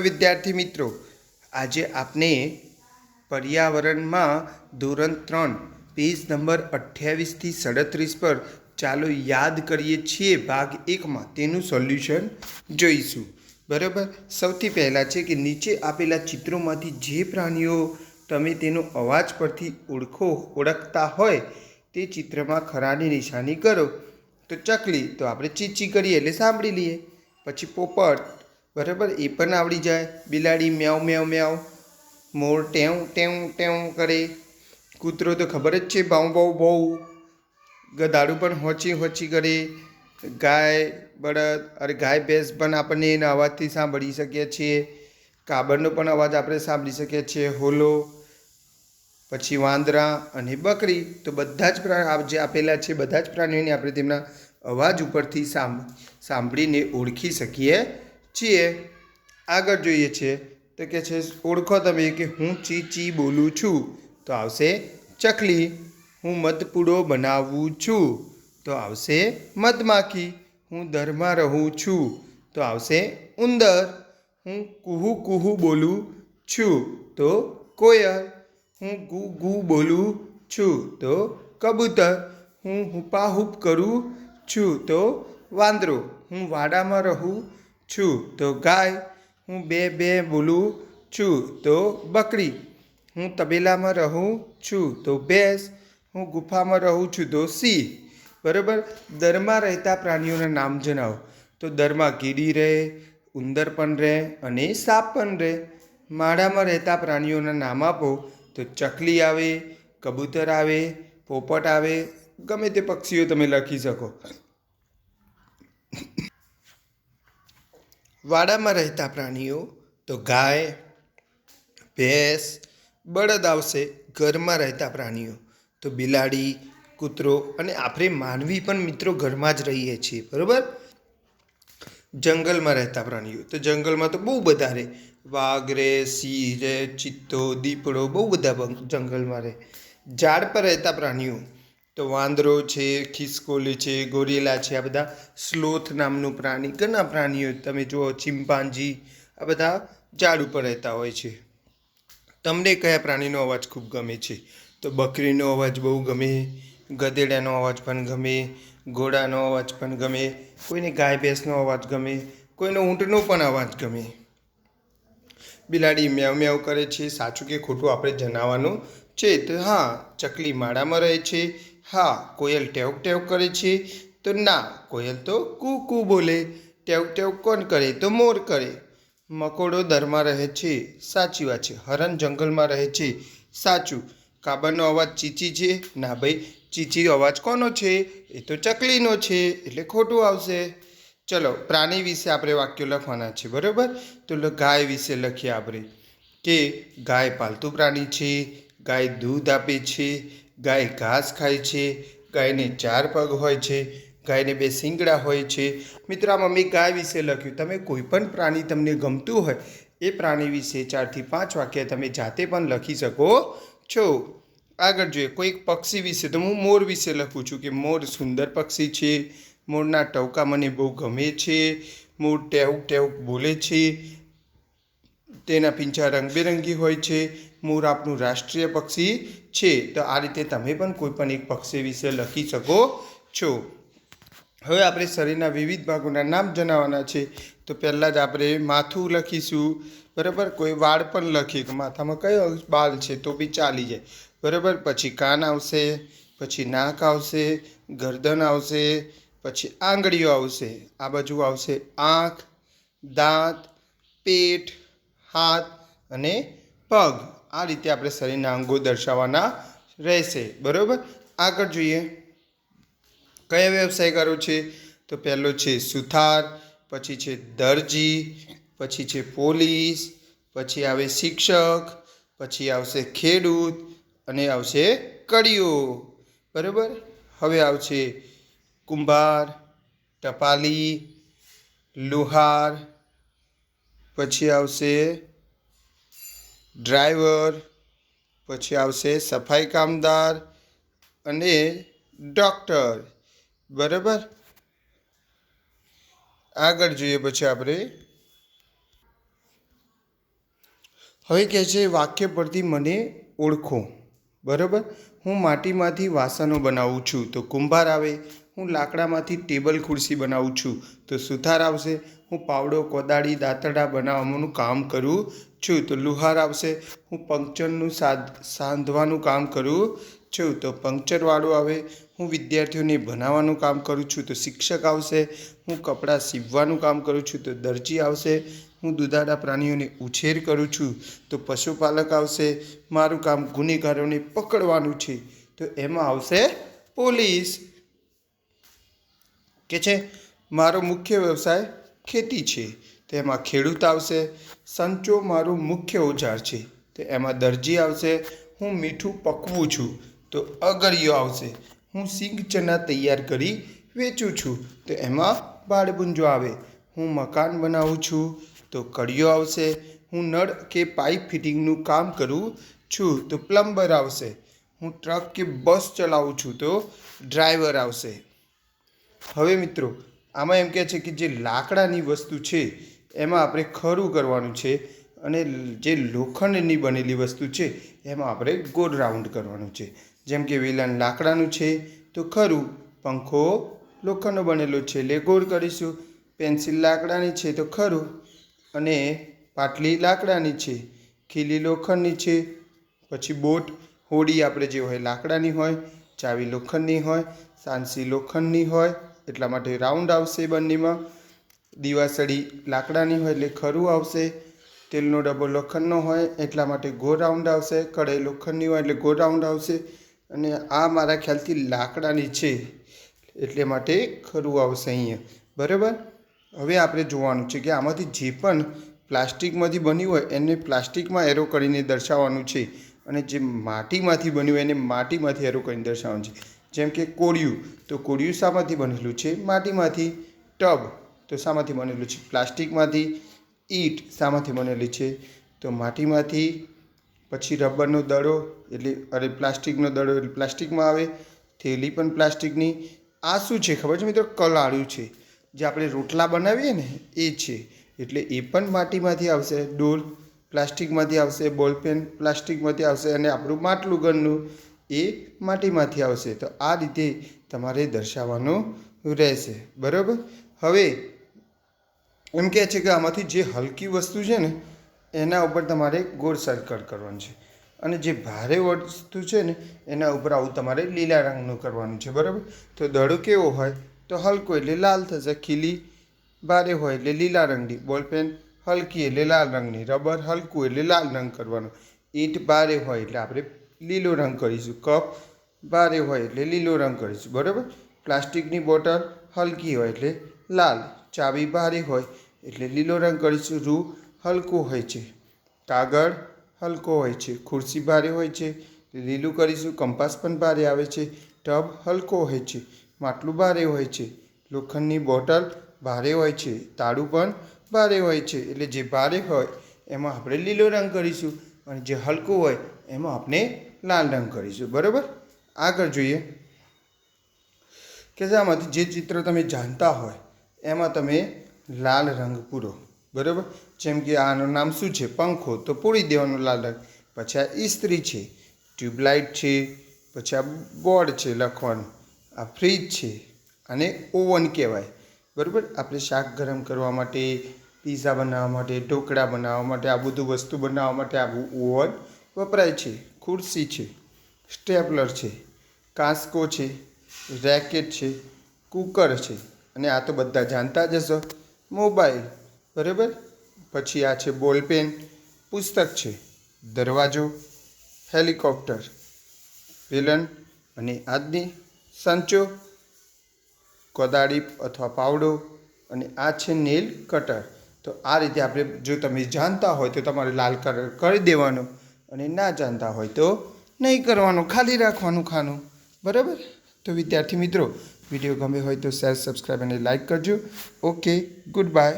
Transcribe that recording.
વિદ્યાર્થી મિત્રો, આજે આપણે પર્યાવરણમાં ધોરણ ત્રણ, પેજ નંબર અઠ્યાવીસથી સડત્રીસ પર ચાલો યાદ કરીએ છીએ ભાગ એકમાં. તેનું સોલ્યુશન જોઈશું. બરાબર? સૌથી પહેલાં છે કે નીચે આપેલા ચિત્રોમાંથી જે પ્રાણીઓ તમે તેનો અવાજ પરથી ઓળખો, ઓળખતા હોય, તે ચિત્રમાં ખરાની નિશાની કરો. તો ચકલી, તો આપણે ચીચી કરીએ એટલે સાંભળી લઈએ. પછી પોપટ બરાબર? એ પણ આવડી જાય. બિલાડી મ્યાવ મ્યાઉ મ્યાવ મોર ટેવ ટેવ ટેવ કરે. કૂતરો તો ખબર જ છે ભાઉ ભાવ બહુ. ગધાડું પણ હોચી હોચી કરે. ગાય, બળદ, અરે ગાય, ભેંસ પણ આપણને એના અવાજથી સાંભળી શકીએ છીએ. કાબરનો પણ અવાજ આપણે સાંભળી શકીએ છીએ. હોલો, પછી વાંદરા અને બકરી. તો બધા જ પ્રાણી જે આપેલા છે, બધા જ પ્રાણીઓને આપણે તેમના અવાજ ઉપરથી સાંભ, સાંભળીને ઓળખી શકીએ. છીએ. આગળ જોઈએ છે તો કે છે, ઓળખો તમે કે હું ચી ચી બોલું છું. તો આવશે ચકલી. હું મધપૂડો બનાવું છું. તો આવશે મધમાખી. હું દરમાં રહું છું. તો આવશે ઉંદર. હું કુહુ કુહુ બોલું છું. તો કોયલ. હું ગુ ગુ બોલું છું. તો કબૂતર. હું હુપાહુપ કરું છું. તો વાંદરો. હું વાડામાં રહું છું. તો ગાય, હું બે બે બોલું છું. તો બકરી, હું તબેલામાં રહું છું. તો ભેંસ, હું ગુફામાં રહું છું. તો સિંહ, બરાબર? દરમાં રહેતા પ્રાણીઓના નામ જણાવો. તો દરમાં કીડી રહે, ઉંદર પણ રહે અને સાપ પણ રહે. માળામાં રહેતા પ્રાણીઓના નામ આપો. તો ચકલી આવે, કબૂતર આવે, પોપટ આવે. ગમે તે પક્ષીઓ તમે લખી શકો. વાડામાં રહેતા પ્રાણીઓ તો ગાય, ભેંસ, બળદ આવશે ઘરમાં રહેતા પ્રાણીઓ. તો બિલાડી, કૂતરો અને આપણે માનવી પણ મિત્રો ઘરમાં જ રહીએ છીએ, બરાબર? જંગલમાં રહેતા પ્રાણીઓ. તો જંગલમાં તો બહુ બધા રહે વાઘ રે સિંહ રે ચિત્તો, દીપડો બહુ બધા જંગલમાં રહે. ઝાડ પર રહેતા પ્રાણીઓ તો વાંદરો છે, ખિસકોલી છે, ગોરેલા છે, આ બધા સ્લોથ નામનું પ્રાણી, ઘણા પ્રાણીઓ તમે જુઓ ચિમ્પાન્જી આ બધા ઝાડ ઉપર રહેતા હોય છે. તમને કયા પ્રાણીનો અવાજ ખૂબ ગમે છે? તો બકરીનો અવાજ બહુ ગમે, ગધેડાનો અવાજ પણ ગમે, ઘોડાનો અવાજ પણ ગમે, કોઈને ગાય ભેંસનો અવાજ ગમે, કોઈનો ઊંટનો પણ અવાજ ગમે. બિલાડી મ્યાવ મ્યાવ કરે છે, સાચું કે ખોટું આપણે જણાવવાનું છે? તો હા, ચકલી માળામાં રહે છે હા, કોયલ ટેવ ટેવ કરે છે. તો ના, કોયલ તો કુ કુ બોલે. ટેવ ટેવ કોણ કરે? તો મોર કરે. મકોડો દરમાં રહે છે. સાચી વાત છે. હરણ જંગલમાં રહે છે. સાચું. કાબરનો અવાજ ચીચી છે. ના ભાઈ, ચીચી અવાજ કોનો છે? એ તો ચકલીનો છે, એટલે ખોટું આવશે. ચલો, પ્રાણી વિશે આપણે વાક્યો લખવાના છે, બરાબર? તો ગાય વિશે લખીએ આપણે. કે ગાય પાલતુ પ્રાણી છે, ગાય દૂધ આપે છે ગાય ઘાસ ખાય છે, ગાયને ચાર પગ હોય છે, ગાયને બે શિંગડા હોય છે. મિત્રો મમ્મી ગાય વિશે લખ્યું. તમે કોઈ પણ પ્રાણી તમને ગમતું હોય, એ પ્રાણી વિશે ચારથી પાંચ વાક્ય તમે જાતે પણ લખી શકો છો. આગળ જોઈએ, કોઈક પક્ષી વિશે તો હું મોર વિશે લખું છું કે મોર સુંદર પક્ષી છે, મોરના ટવકા મને બહુ ગમે છે, મોર ટેવક ટેવક બોલે છે, તેના પીંછા રંગબેરંગી હોય છે મોર આપણું રાષ્ટ્રીય પક્ષી છે. તો આ રીતે તમે પણ કોઈ પણ એક પક્ષી વિશે લખી શકો છો. હવે આપણે શરીરના વિવિધ ભાગોના નામ જણાવવાના છે. તો પહેલાં જ આપણે માથું લખીશું. બરાબર? કોઈ વાળ પણ લખીએ કે માથામાં કયો બાલ છે તો બી ચાલી જાય. બરાબર? પછી કાન આવશે, પછી નાક આવશે, ગરદન આવશે, પછી આંગળીઓ આવશે. આ બાજુ આવશે આંખ, દાંત, પેટ, હાથ અને પગ. આ રીતે આપણે શરીરના અંગો દર્શાવવાના રહેશે. બરાબર? આગળ જોઈએ. કયા વ્યવસાય કરો છે? તો પહેલો છે સુથાર, પછી છે દરજી, પછી છે પોલીસ, પછી આવે શિક્ષક, પછી આવશે ખેડૂત અને આવશે કડીઓ. બરાબર? હવે આવશે કુંભાર, ટપાલી, લુહાર, પછી આવશે ડ્રાઈવર, પછી આવશે સફાઈ કામદાર અને ડૉક્ટર. બરાબર? આગળ જોઈએ પછી આપણે. હવે કહે છે, વાક્ય પરથી મને ઓળખો. બરાબર? હું માટીમાંથી વાસણો બનાવું છું, તો કુંભાર આવે હું લાકડામાંથી ટેબલ ખુરશી બનાવું છું. તો સુથાર આવશે. હું પાવડો, કોદાળી, દાંતરડા બનાવવાનું કામ કરું છું. તો લુહાર આવશે. હું પંક્ચરનું સાધ સાંધવાનું કામ કરું છું. તો પંક્ચરવાળો આવે. હું વિદ્યાર્થીઓને ભણાવવાનું કામ કરું છું. તો શિક્ષક આવશે. હું કપડાં સીવવાનું કામ કરું છું. તો દરજી આવશે. હું દુધાળા પ્રાણીઓને ઉછેર કરું છું. તો પશુપાલક આવશે. મારું કામ ગુનેગારોને પકડવાનું છે. તો એમાં આવશે પોલીસ. કે છે, મારો મુખ્ય વ્યવસાય ખેતી છે તેમાં ખેડૂત આવશે, સંચો મારું મુખ્ય ઓજાર છે, તો એમાં દરજી આવશે, હું મીઠું પકવું છું, તો અગરિયો આવશે, હું સિંગ ચના તૈયાર કરી વેચું છું, તો એમાં બાળબુંજો આવે, હું મકાન બનાવું છું, તો કડિયો આવશે, હું નળ કે પાઇપ ફિટિંગનું કામ કરું છું, તો પ્લમ્બર આવશે, હું ટ્રક કે બસ ચલાવું છું, તો ડ્રાઈવર આવશે. હવે મિત્રો, આમાં એમ કહે છે કે જે લાકડાની વસ્તુ છે, એમાં આપણે ખરું કરવાનું છે અને જે લોખંડની બનેલી વસ્તુ છે, એમાં આપણે ગોળ રાઉન્ડ કરવાનું છે. જેમ કે વિલન લાકડાનું છે, તો ખરું, પંખો, લોખંડનો બનેલો છે, એટલે ગોળ કરીશું. પેન્સિલ લાકડાની છે, તો ખરું. અને પાટલી લાકડાની છે, ખીલી લોખંડની છે, પછી બોટ, હોડી આપણે જે હોય લાકડાની હોય, ચાવી લોખંડની હોય, સાંસી લોખંડની હોય એટલા માટે રાઉન્ડ આવશે બંનેમાં. દીવાસળી લાકડાની હોય એટલે ખરું આવશે. તેલનો ડબ્બો લોખંડનો હોય એટલા માટે ગો રાઉન્ડ આવશે. કઢાઈ લોખંડની હોય એટલે ગો રાઉન્ડ આવશે. અને આ મારા ખ્યાલથી લાકડાની છે. એટલે માટે ખરું આવશે અહીંયા. બરાબર? હવે આપણે જોવાનું છે કે આમાંથી જે પણ પ્લાસ્ટિકમાંથી બન્યું હોય એને પ્લાસ્ટિકમાં એરો કરીને દર્શાવવાનું છે. અને જે માટીમાંથી બન્યું હોય એને માટીમાંથી એરો કરીને દર્શાવવાનું છે. જેમ કે કોળિયું. તો કોળિયું શામાંથી બનેલું છે? માટીમાંથી. ટબ. તો શામાંથી બનેલું છે? પ્લાસ્ટિકમાંથી. ઈંટ શામાંથી બનેલી છે? તો માટીમાંથી. પછી રબરનો દડો, એટલે અરે પ્લાસ્ટિકનો દડો એટલે પ્લાસ્ટિકમાં આવે. થેલી પણ પ્લાસ્ટિકની. આ શું છે? ખબર છે મિત્રો? કલાળું છે. જે આપણે રોટલા બનાવીએ ને, એ છે. એટલે એ પણ માટીમાંથી આવશે. ડોલ પ્લાસ્ટિકમાંથી આવશે, બોલપેન પ્લાસ્ટિકમાંથી આવશે અને આપણું માટલું ઘરનું એ માટીમાંથી આવશે. તો આ રીતે તમારે દર્શાવવાનું રહેશે. બરાબર? હવે એમ કહે છે કે આમાંથી જે હલકી વસ્તુ છે ને, એના ઉપર તમારે ગોળ સર્કલ કરવાનું છે. અને જે ભારે વસ્તુ છે ને, એના ઉપર આવું તમારે લીલા રંગનું કરવાનું છે. બરાબર? તો દડો કેવો હોય? તો હલકો એટલે લાલ થશે. ખીલી ભારે હોય એટલે લીલા રંગની. બોલપેન હલકી એટલે લાલ રંગની. રબર હલકું એટલે લાલ રંગ કરવાનો. ઈંટ ભારે હોય એટલે આપણે લીલો રંગ કરીશું. કપ ભારે હોય એટલે લીલો રંગ કરીશું. બરાબર? પ્લાસ્ટિકની બોટલ હલકી હોય એટલે લાલ. ચાવી ભારે હોય એટલે લીલો રંગ કરીશું. રૂ હલકું હોય છે. કાગળ હલકો હોય છે. ખુરશી ભારે હોય છે. લીલું કરીશું. કંપાસ પણ ભારે આવે છે. ટબ હલકો હોય છે. માટલું ભારે હોય છે. લોખંડની બોટલ ભારે હોય છે. તાળું પણ ભારે હોય છે. એટલે જે ભારે હોય એમાં આપણે લીલો રંગ કરીશું અને જે હલકું હોય એમાં આપણે લાલ રંગ કરીશું. બરાબર? આગળ જોઈએ. કે આમાંથી જે ચિત્ર તમે જાણતા હોય, એમાં તમે લાલ રંગ પૂરો. બરાબર? જેમ કે આનું નામ શું છે? પંખો. તો પૂરી દેવાનો લાલ રંગ. પછી આ ઇસ્ત્રી છે. ટ્યુબલાઇટ છે. પછી આ બોર્ડ છે લખવાનું. આ ફ્રીજ છે. અને ઓવન કહેવાય. બરાબર? આપણે શાક ગરમ કરવા માટે, પીઝા બનાવવા માટે, ઢોકળા બનાવવા માટે, આ બધું વસ્તુ બનાવવા માટે આ ઓવન વપરાય છે. ખુરશી છે, સ્ટેપલર છે, કાંસકો છે, રેકેટ છે, કુકર છે. અને આ તો બધા જાણતા જ હશો. મોબાઈલ, બરાબર? પછી આ છે બોલપેન, પુસ્તક છે, દરવાજો, હેલિકોપ્ટર વિલન અને આજની સંચો કોદાળી અથવા પાવડો અને આ છે નેલ કટર. તો આ રીતે આપણે જો તમે જાણતા હોય તો તમારે લાલ કલર કરી દેવાનો. અને ના જાણતા હોય તો નહીં કરવાનું, ખાલી રાખવાનું ખાનું. બરાબર? તો વિદ્યાર્થી મિત્રો, વીડિયો ગમે હોય તો શેર સબસ્ક્રાઈબ અને લાઈક કરજો. Okay good bye